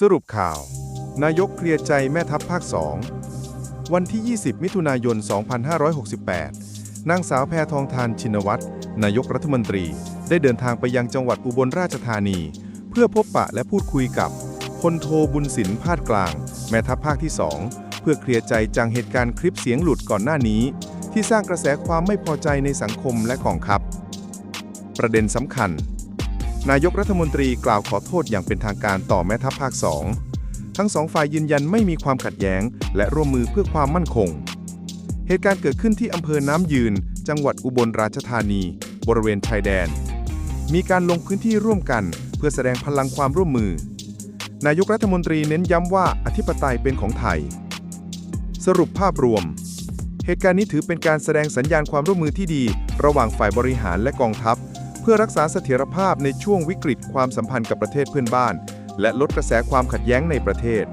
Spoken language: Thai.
สรุปข่าว นายกเคลียร์ใจแม่ทัพภาค 2 วันที่ 20 มิถุนายน 2568 นางสาวแพทองทานชินวัตร นายกรัฐมนตรี ได้เดินทางไปยังจังหวัดอุบลราชธานี เพื่อพบปะและพูดคุยกับพลโทบุญสินพาดกลาง แม่ทัพภาคที่ 2 เพื่อเคลียร์ใจจังเหตุการณ์คลิปเสียงหลุดก่อนหน้านี้ ที่สร้างกระแสความไม่พอใจในสังคมและกองทัพ ประเด็นสำคัญ นายกรัฐมนตรีกล่าวขอโทษอย่างเป็นทางการต่อแม่ทัพภาค 2 ทั้งสองฝ่ายยืนยันไม่มีความขัดแย้ง และร่วมมือเพื่อความมั่นคง เหตุการณ์เกิดขึ้นที่อำเภอน้ำยืน จังหวัดอุบลราชธานี บริเวณชายแดน มีการลงพื้นที่ร่วมกัน เพื่อแสดงพลังความร่วมมือ นายกรัฐมนตรีเน้นย้ำว่าอธิปไตยเป็นของไทย สรุปภาพรวม เหตุการณ์นี้ถือเป็นการแสดงสัญญาณความร่วมมือที่ดี ระหว่างฝ่ายบริหารและกองทัพ เพื่อรักษาเสถียรภาพในช่วงวิกฤตความสัมพันธ์กับประเทศเพื่อนบ้าน และลดกระแสความขัดแย้งในประเทศ